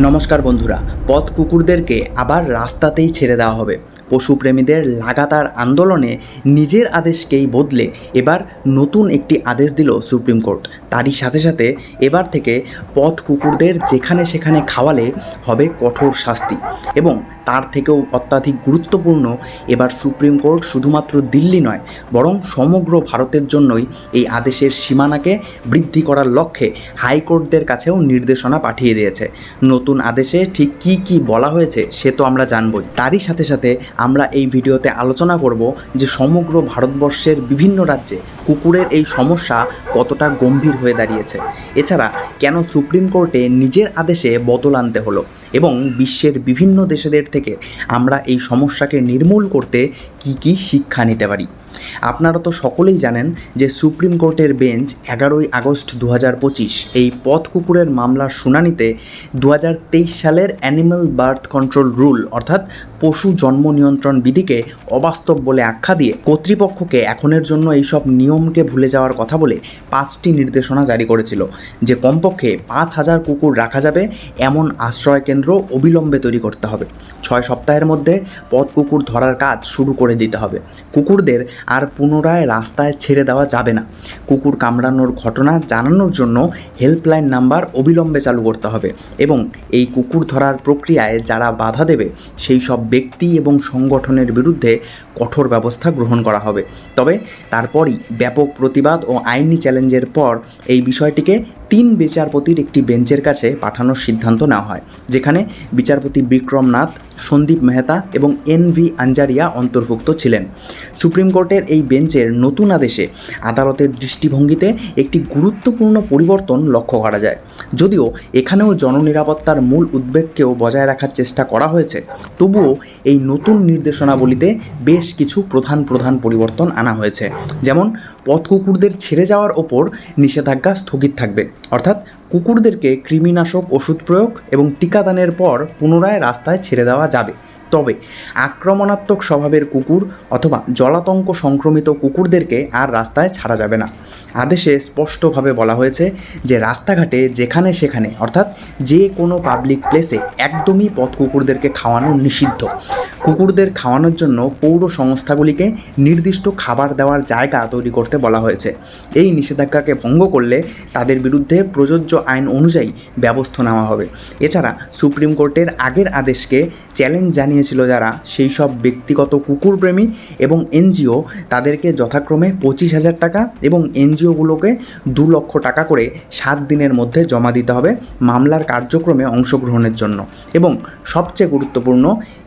নমস্কার বন্ধুরা পথ কুকুরদেরকে আবার রাস্তাতেই ছেড়ে দেওয়া হবে। পশুপ্রেমীদের লাগাতার আন্দোলনে নিজের আদেশকেই বদলে এবার নতুন একটি আদেশ দিল সুপ্রিম কোর্ট। তারই সাথে সাথে এবার থেকে পথ কুকুরদের যেখানে সেখানে খাওয়ালে হবে কঠোর শাস্তি এবং তার থেকেও অত্যাধিক গুরুত্বপূর্ণ এবার সুপ্রিম কোর্ট শুধুমাত্র দিল্লি নয়, বরং সমগ্র ভারতের জন্যই এই আদেশের সীমানাকে বৃদ্ধি করার লক্ষ্যে হাইকোর্টদের কাছেও নির্দেশনা পাঠিয়ে দিয়েছে। নতুন আদেশে ঠিক কি কি বলা হয়েছে সে তো আমরা জানবই। তারই সাথে সাথে আমরা এই ভিডিওতে আলোচনা করব যে সমগ্র ভারতবর্ষের বিভিন্ন রাজ্যে কুকুরের এই সমস্যা কতটা গম্ভীর হয়ে দাঁড়িয়েছে। এছাড়া কেন সুপ্রিম কোর্টে নিজের আদেশে বদল আনতে হলো এবং বিশ্বের বিভিন্ন দেশেদের থেকে আমরা এই সমস্যাকে নির্মূল করতে কি কি শিক্ষা নিতে পারি? আপনারা তো সকলেই জানেন যে সুপ্রিম কোর্টের বেঞ্চ এগারোই আগস্ট দু এই পথ কুকুরের মামলার শুনানিতে দু হাজার তেইশ সালের অ্যানিম্যাল বার্থ কন্ট্রোল রুল, অর্থাৎ পশু জন্ম নিয়ন্ত্রণ বিধিকে অবাস্তব বলে আখ্যা দিয়ে কর্তৃপক্ষকে এখনের জন্য এইসব নিয়মকে ভুলে যাওয়ার কথা বলে পাঁচটি নির্দেশনা জারি করেছিল, যে কমপক্ষে পাঁচ হাজার কুকুর রাখা যাবে এমন আশ্রয় কেন্দ্র অবিলম্বে তৈরি করতে হবে। ছয় সপ্তাহের মধ্যে পথ কুকুর ধরার কাজ শুরু করে দিতে হবে। কুকুরদের আর পুনরায় রাস্তায় ছেড়ে দেওয়া যাবে না। কুকুর কামড়ানোর ঘটনা জানানোর জন্য হেল্পলাইন নাম্বার অবিলম্বে চালু করতে হবে এবং এই কুকুর ধরার প্রক্রিয়ায় যারা বাধা দেবে, সেই সব ব্যক্তি এবং সংগঠনের বিরুদ্ধে কঠোর ব্যবস্থা গ্রহণ করা হবে। তবে তারপরই ব্যাপক প্রতিবাদ ও আইনি চ্যালেঞ্জের পর এই বিষয়টিকে তিন বিচারপতির একটি বেঞ্চের কাছে পাঠানোর সিদ্ধান্ত নেওয়া হয়, যেখানে বিচারপতি বিক্রম নাথ সন্দীপ মেহতা এবং এন ভি আঞ্জারিয়া অন্তর্ভুক্ত ছিলেন। সুপ্রিম কোর্টের এই বেঞ্চের নতুন আদেশে আদালতের দৃষ্টিভঙ্গিতে একটি গুরুত্বপূর্ণ পরিবর্তন লক্ষ্য করা যায়। যদিও এখানেও জননিরাপত্তার মূল উদ্বেগকেও বজায় রাখার চেষ্টা করা হয়েছে, তবুও এই নতুন নির্দেশনাবলীতে বেশ কিছু প্রধান প্রধান পরিবর্তন আনা হয়েছে। যেমন পথ কুকুরদের ছেড়ে যাওয়ার ওপর নিষেধাজ্ঞা স্থগিত থাকবে, অর্থাৎ কুকুরদেরকে কৃমিনাশক ওষুধ প্রয়োগ এবং টিকাদানের পর পুনরায় রাস্তায় ছেড়ে দেওয়া যাবে। তবে আক্রমণাত্মক স্বভাবের কুকুর অথবা জলাতঙ্ক সংক্রমিত কুকুরদেরকে আর রাস্তায় ছাড়া যাবে না। আদেশে স্পষ্টভাবে বলা হয়েছে যে রাস্তাঘাটে যেখানে সেখানে, অর্থাৎ যে কোনো পাবলিক প্লেসে একদমই পথ কুকুরদেরকে খাওয়ানো নিষিদ্ধ। কুকুরদের খাওয়ানোর জন্য পৌর সংস্থাগুলিকে নির্দিষ্ট খাবার দেওয়ার জায়গা তৈরি করতে বলা হয়েছে। এই নিষেধাজ্ঞাকে ভঙ্গ করলে তাদের বিরুদ্ধে প্রযোজ্য আইন অনুযায়ী ব্যবস্থা নেওয়া হবে। এছাড়া সুপ্রিম কোর্টের আগের আদেশকে চ্যালেঞ্জ জানিয়েছিল যারা, সেই সব ব্যক্তিগত কুকুরপ্রেমী এবং এনজিও তাদেরকে যথাক্রমে পঁচিশ হাজার টাকা এবং এনজিওগুলোকে দু লক্ষ টাকা করে সাত দিনের মধ্যে জমা দিতে হবে মামলার কার্যক্রমে অংশগ্রহণের জন্য। এবং সবচেয়ে গুরুত্বপূর্ণ,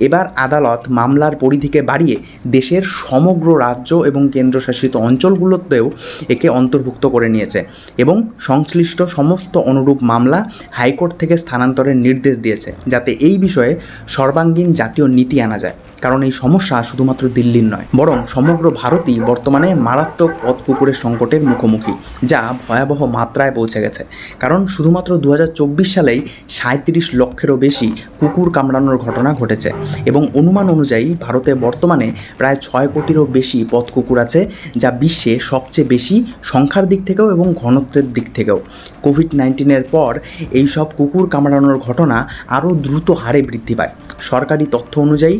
এবার আদালত মামলার পরিধিকে বাড়িয়ে দেশের সমগ্র রাজ্য এবং কেন্দ্রশাসিত অঞ্চলগুলোতেও একে অন্তর্ভুক্ত করে নিয়েছে এবং সংশ্লিষ্ট সমস্ত অনুরূপ মামলা হাইকোর্ট থেকে স্থানান্তরের নির্দেশ দিয়েছে। যাতে এই বিষয়ে সর্বাঙ্গীন জাতীয় নীতি আনা যায়। কারণ এই সমস্যা শুধুমাত্র দিল্লির নয়, বরং সমগ্র ভারতই বর্তমানে মারাত্মক পথ কুকুরের সংকটের মুখোমুখি, যা ভয়াবহ মাত্রায় পৌঁছে গেছে। কারণ শুধুমাত্র দু হাজার চব্বিশ সালেই সাঁত্রিশ লক্ষেরও বেশি কুকুর কামড়ানোর ঘটনা ঘটেছে এবং অনুমান অনুযায়ী ভারতে বর্তমানে প্রায় ছয় কোটিরও বেশি পথ কুকুর আছে, যা বিশ্বে সবচেয়ে বেশি সংখ্যার দিক থেকেও এবং ঘনত্বের দিক থেকেও। কোভিড নাইন্টিনের পর এই সব কুকুর কামড়ানোর ঘটনা আরও দ্রুত হারে বৃদ্ধি পায়। সরকারি তথ্য অনুযায়ী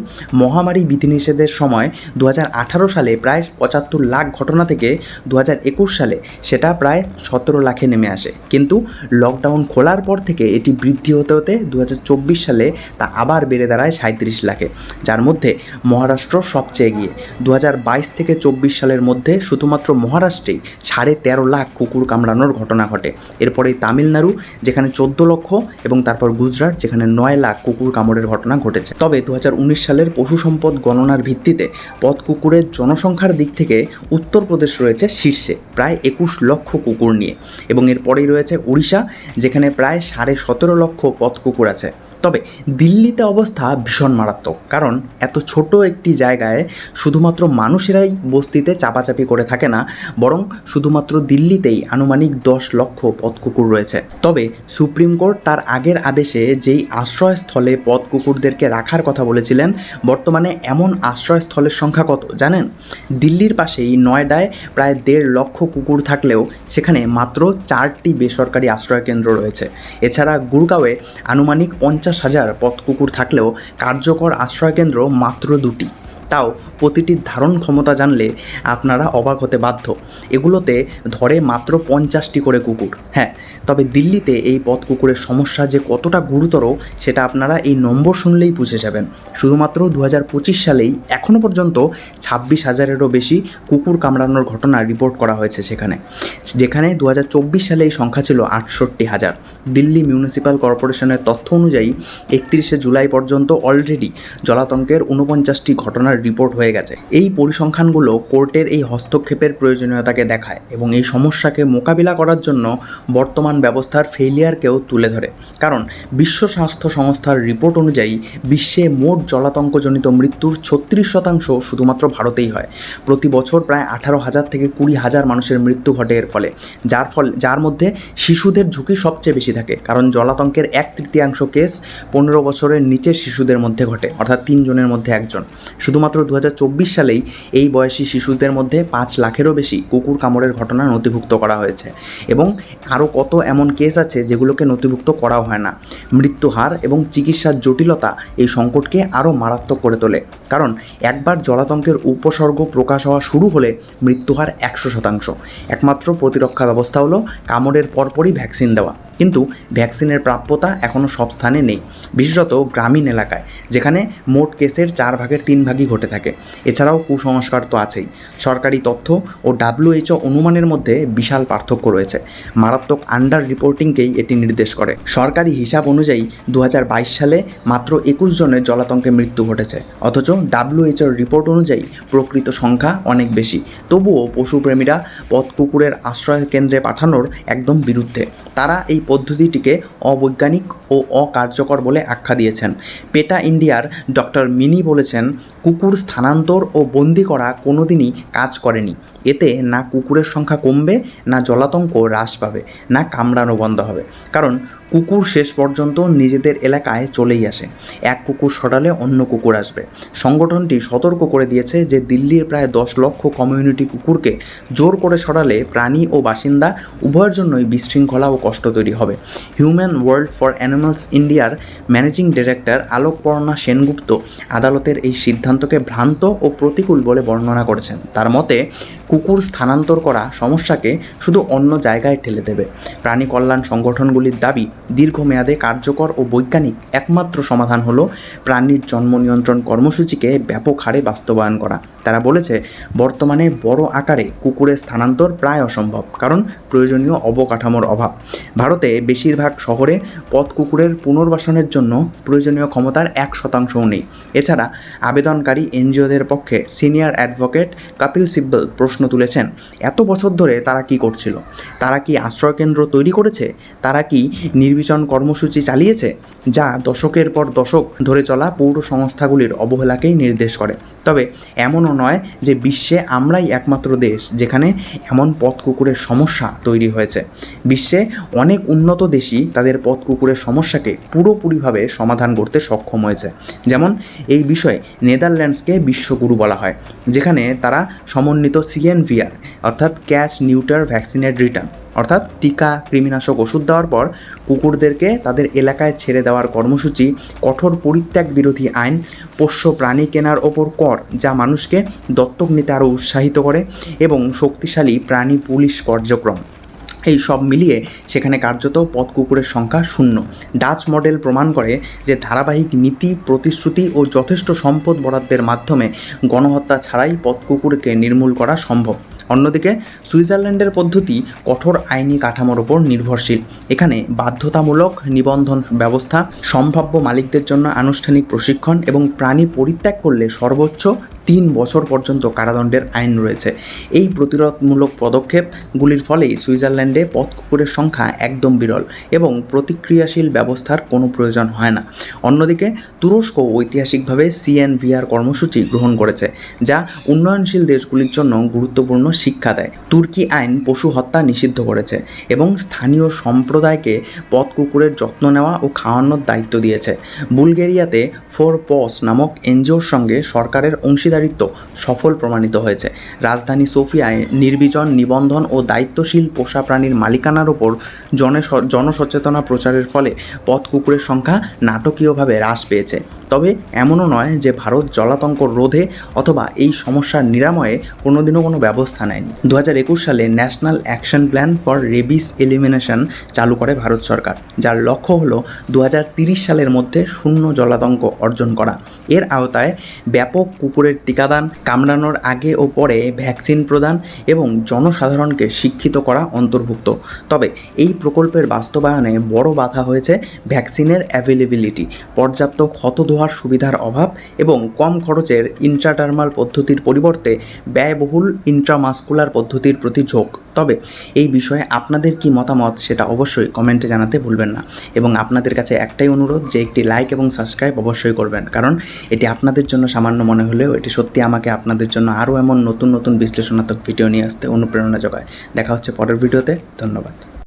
মহামারী বিধিনিষেধের সময় দু হাজার আঠারো সালে প্রায় পঁচাত্তর লাখ ঘটনা থেকে দু হাজার একুশ সালে সেটা প্রায় সতেরো লাখে নেমে আসে। কিন্তু লকডাউন খোলার পর থেকে এটি বৃদ্ধি হতে হতে দু হাজার চব্বিশ সালে তা আবার বেড়ে দাঁড়ায় সাঁত্রিশ লাখে, যার মধ্যে মহারাষ্ট্র সবচেয়ে এগিয়ে। দু হাজার বাইশ থেকে চব্বিশ সালের মধ্যে শুধুমাত্র মহারাষ্ট্রেই সাড়ে তেরো লাখ কুকুর কামড়ানোর ঘটনা ঘটে। এরপরে তামিলনাড়ু, যেখানে চোদ্দ লক্ষ এবং তারপর গুজরাট, যেখানে নয় লাখ কুকুর কামড়ের ঘটনা ঘটেছে। তবে দু হাজার উনিশ সালের পশু সম্পদ গণনার ভিত্তিতে পথ কুকুরের জনসংখ্যার দিক থেকে উত্তরপ্রদেশ রয়েছে শীর্ষে, প্রায় একুশ লক্ষ কুকুর নিয়ে। এবং এরপরেই রয়েছে উড়িষ্যা, যেখানে প্রায় সাড়ে সতেরো লক্ষ পথ কুকুর আছে। তবে দিল্লিতে অবস্থা ভীষণ মারাত্মক, কারণ এত ছোট একটি জায়গায় শুধুমাত্র মানুষেরাই বস্তিতে চাপাচাপি করে থাকে না, বরং শুধুমাত্র দিল্লিতেই আনুমানিক দশ লক্ষ পথ কুকুর রয়েছে। তবে সুপ্রিম কোর্ট তার আগের আদেশে যেই আশ্রয়স্থলে পথ কুকুরদেরকে রাখার কথা বলেছিলেন, বর্তমানে এমন আশ্রয়স্থলের সংখ্যা কত জানেন? দিল্লির পাশেই নয়ডায় প্রায় দেড় লক্ষ কুকুর থাকলেও সেখানে মাত্র চারটি বেসরকারি আশ্রয়কেন্দ্র রয়েছে। এছাড়া গুরগাঁওয়ে আনুমানিক পঞ্চাশ হাজার পথ কুকুর থাকলেও কার্যকর আশ্রয়কেন্দ্র মাত্র দুটি। তাও প্রতিটির ধারণ ক্ষমতা জানলে আপনারা অবাক হতে বাধ্য। এগুলোতে ধরে মাত্র পঞ্চাশটি করে কুকুর। হ্যাঁ তবে দিল্লিতে এই পথ কুকুরের সমস্যা যে কতটা গুরুতর, সেটা আপনারা এই নম্বর শুনলেই বুঝে যাবেন। শুধুমাত্র দু হাজার পঁচিশ সালেই এখনও পর্যন্ত ছাব্বিশ হাজারেরও বেশি কুকুর কামড়ানোর ঘটনা রিপোর্ট করা হয়েছে সেখানে। যেখানে দু হাজার চব্বিশ সালে এই সংখ্যা ছিল আটষট্টি হাজার। দিল্লি মিউনিসিপ্যাল কর্পোরেশনের তথ্য অনুযায়ী একত্রিশে জুলাই পর্যন্ত অলরেডি জলাতঙ্কের উনপঞ্চাশটি ঘটনার রিপোর্ট হয়ে গেছে। এই পরিসংখ্যানগুলো কোর্টের এই হস্তক্ষেপের প্রয়োজনীয়তাকে দেখায় এবং এই সমস্যাকে মোকাবিলা করার জন্য বর্তমান ব্যবস্থার ফেলিয়ারকেও তুলে ধরে। কারণ বিশ্ব স্বাস্থ্য সংস্থার রিপোর্ট অনুযায়ী বিশ্বে মোট জলাতঙ্কজনিত মৃত্যুর ছত্রিশ শতাংশ শুধুমাত্র ভারতেই হয়। প্রতি বছর প্রায় আঠারো হাজার থেকে কুড়ি হাজার মানুষের মৃত্যু ঘটে এর ফলে। যার ফল, যার মধ্যে শিশুদের ঝুঁকি সবচেয়ে বেশি থাকে। কারণ জলাতঙ্কের এক তৃতীয়াংশ কেস পনেরো বছরের নিচের শিশুদের মধ্যে ঘটে, অর্থাৎ তিনজনের মধ্যে একজন। শুধুমাত্র দু হাজার চব্বিশ সালেই এই বয়সী শিশুদের মধ্যে পাঁচ লাখেরও বেশি কুকুর কামড়ের ঘটনা নথিভুক্ত করা হয়েছে এবং আরও কত এমন কেস আছে যেগুলোকে নথিভুক্ত করাও হয় না। মৃত্যু হার এবং চিকিৎসার জটিলতা এই সংকটকে আরও মারাত্মক করে তোলে। কারণ একবার জলাতঙ্কের উপসর্গ প্রকাশ হওয়া শুরু হলে মৃত্যুহার একশো শতাংশ। একমাত্র প্রতিরক্ষা ব্যবস্থা হলো কামড়ের পরপরই ভ্যাকসিন দেওয়া। কিন্তু ভ্যাকসিনের প্রাপ্যতা এখনও সব স্থানে নেই। বিশেষত গ্রামীণ এলাকায়, যেখানে মোট কেসের চার ভাগের তিন ভাগই ঘটে থাকে। এছাড়াও কুসংস্কার তো আছেই। সরকারি তথ্য ও ডাব্লিউএইচও অনুমানের মধ্যে বিশাল পার্থক্য রয়েছে। মারাত্মক আন্ডার রিপোর্টিংকেই এটি নির্দেশ করে। সরকারি হিসাব অনুযায়ী দু হাজার বাইশ সালে মাত্র একুশ জনের জলাতঙ্কে মৃত্যু ঘটেছে। অথচ ডাব্লিউএইচওর রিপোর্ট অনুযায়ী প্রকৃত সংখ্যা অনেক বেশি। তবুও পশুপ্রেমীরা পথ কুকুরের আশ্রয় কেন্দ্রে পাঠানোর একদম বিরুদ্ধে। তারা এই পদ্ধতিটিকে অবৈজ্ঞানিক ও অকার্যকর বলে আখ্যা দিয়েছেন। পেটা ইন্ডিয়ার ডক্টর মিনি বলেছেন, কুকুর স্থানান্তর ও বন্দি করা কোনোদিনই কাজ করেনি। এতে না কুকুরের সংখ্যা কমবে, না জলাতঙ্ক হ্রাস পাবে, না কামড়ানো বন্ধ হবে। কারণ কুকুর শেষ পর্যন্ত নিজেদের এলাকায় চলেই আসে। এক কুকুর সরালে অন্য কুকুর আসবে। সংগঠনটি সতর্ক করে দিয়েছে যে দিল্লির প্রায় দশ লক্ষ কমিউনিটি কুকুরকে জোর করে সরালে প্রাণী ও বাসিন্দা উভয়ের জন্যই বিশৃঙ্খলা ও কষ্ট তৈরি হবে। হিউম্যান ওয়ার্ল্ড ফর অ্যানিমালস ইন্ডিয়ার ম্যানেজিং ডিরেক্টর আলোকপর্ণা সেনগুপ্ত আদালতের এই সিদ্ধান্তকে ভ্রান্ত ও প্রতিকূল বলে বর্ণনা করেছেন। তার মতে কুকুর স্থানান্তর করা সমস্যাকে শুধু অন্য জায়গায় ঠেলে দেবে। প্রাণী কল্যাণ সংগঠনগুলির দাবি, দীর্ঘমেয়াদে কার্যকর ও বৈজ্ঞানিক একমাত্র সমাধান হলো প্রাণীর জন্ম নিয়ন্ত্রণ কর্মসূচিকে ব্যাপক হারে বাস্তবায়ন করা। তারা বলেছে, বর্তমানে বড় আকারে কুকুরের স্থানান্তর প্রায় অসম্ভব, কারণ প্রয়োজনীয় অবকাঠামোর অভাব। ভারতে বেশিরভাগ শহরে পথ কুকুরের পুনর্বাসনের জন্য প্রয়োজনীয় ক্ষমতার এক শতাংশও নেই। এছাড়া আবেদনকারী এনজিওদের পক্ষে সিনিয়র অ্যাডভোকেট কপিল সিব্বল প্রশ্ন তুলেছেন, এত বছর ধরে তারা কি করছিল? তারা কি আশ্রয়কেন্দ্র তৈরি করেছে? তারা কি নির্বাচন কর্মসূচি চালিয়েছে, যা দশকের পর দশক ধরে চলা পৌর সংস্থাগুলির অবহেলাকেই নির্দেশ করে? তবে এমনও নয় যে বিশ্বে আমরাই একমাত্র দেশ যেখানে এমন পথ কুকুরের সমস্যা তৈরি হয়েছে। বিশ্বে অনেক উন্নত দেশই তাদের পথ কুকুরের সমস্যাকে পুরোপুরিভাবে সমাধান করতে সক্ষম হয়েছে। যেমন এই বিষয়ে নেদারল্যান্ডসকে বিশ্বগুরু বলা হয়, যেখানে তারা সমন্বিত সিএনভিআর অর্থাৎ ক্যাচ নিউটার ভ্যাকসিনের রিটার্ন অর্থাৎ টিকা, কৃমিনাশক ওষুধ দেওয়ার পর কুকুরদেরকে তাদের এলাকায় ছেড়ে দেওয়ার কর্মসূচি, কঠোর পরিত্যাগ বিরোধী আইন, পোষ্য প্রাণী কেনার ওপর কর, যা মানুষকে দত্তক নিতে আরও উৎসাহিত করে, এবং শক্তিশালী প্রাণী পুলিশ কার্যক্রম। এই সব মিলিয়ে সেখানে কার্যত পথ কুকুরের সংখ্যা শূন্য। ডাচ মডেল প্রমাণ করে যে ধারাবাহিক নীতি, প্রতিশ্রুতি ও যথেষ্ট সম্পদ বরাদ্দের মাধ্যমে গণহত্যা ছাড়াই পথ কুকুরকে নির্মূল করা সম্ভব। অন্যদিকে, সুইজারল্যান্ডের পদ্ধতি কঠোর আইনি কাঠামোর ওপর নির্ভরশীল। এখানে বাধ্যতামূলক নিবন্ধন ব্যবস্থা, সম্ভাব্য মালিকদের জন্য আনুষ্ঠানিক প্রশিক্ষণ এবং প্রাণী পরিত্যাগ করলে সর্বোচ্চ তিন বছর পর্যন্ত কারাদণ্ডের আইন রয়েছে। এই প্রতিরোধমূলক পদক্ষেপগুলির ফলেই সুইজারল্যান্ডে পথ কুকুরের সংখ্যা একদম বিরল এবং প্রতিক্রিয়াশীল ব্যবস্থার কোনো প্রয়োজন হয় না। অন্যদিকে, তুরস্ক ঐতিহাসিকভাবে সিএনভিআর কর্মসূচি গ্রহণ করেছে, যা উন্নয়নশীল দেশগুলির জন্য গুরুত্বপূর্ণ শিক্ষা দেয়। তুর্কি আইন পশু হত্যা নিষিদ্ধ করেছে এবং স্থানীয় সম্প্রদায়কে পথ কুকুরের যত্ন নেওয়া ও খাওয়ানোর দায়িত্ব দিয়েছে। বুলগেরিয়াতে ফোর পস নামক এনজিওর সঙ্গে সরকারের অংশীদারিত্ব সফল প্রমাণিত হয়েছে। রাজধানী সোফিয়ায় নির্বিজন নিবন্ধন ও দায়িত্বশীল পোষা প্রাণীর মালিকানার ওপর জনে জনসচেতনা প্রচারের ফলে পথ কুকুরের সংখ্যা নাটকীয়ভাবে হ্রাস পেয়েছে। তবে এমনও নয় যে ভারত জলাতঙ্ক রোধে অথবা এই সমস্যার নিরাময়ে কোনোদিনও কোনো ব্যবস্থা নেয়নি। দু হাজার একুশ সালে national action plan for rabies elimination চালু করে ভারত সরকার, যার লক্ষ্য হলো দু সালের মধ্যে শূন্য জলাতঙ্ক অর্জন করা। এর আওতায় ব্যাপক কুকুরের টিকাদান কামড়ানোর আগে ও পরে ভ্যাকসিন প্রদান এবং জনসাধারণকে শিক্ষিত করা অন্তর্ভুক্ত। তবে এই প্রকল্পের বাস্তবায়নে বড় বাধা হয়েছে ভ্যাকসিনের অ্যাভেলেবিলিটি। পর্যাপ্ত ক্ষত ধোয়ার সুবিধার অভাব এবং কম খরচের ইন্ট্রাটার্মাল পদ্ধতির পরিবর্তে ব্যয়বহুল ইন্ট্রামাস্কুলার পদ্ধতির প্রতি ঝোঁক। তবে এই বিষয়ে আপনাদের কি মতামত সেটা অবশ্যই কমেন্টে জানাতে ভুলবেন না। এবং আপনাদের কাছে একটাই অনুরোধ যে একটি লাইক এবং সাবস্ক্রাইব অবশ্যই করবেন। কারণ এটি আপনাদের জন্য সামান্য মনে হলেও এটি সত্যি আমাকে আপনাদের জন্য আরও এমন নতুন নতুন বিশ্লেষণাত্মক ভিডিও নিয়ে আসতে অনুপ্রেরণা যোগায়। দেখা হচ্ছে পরের ভিডিওতে ধন্যবাদ।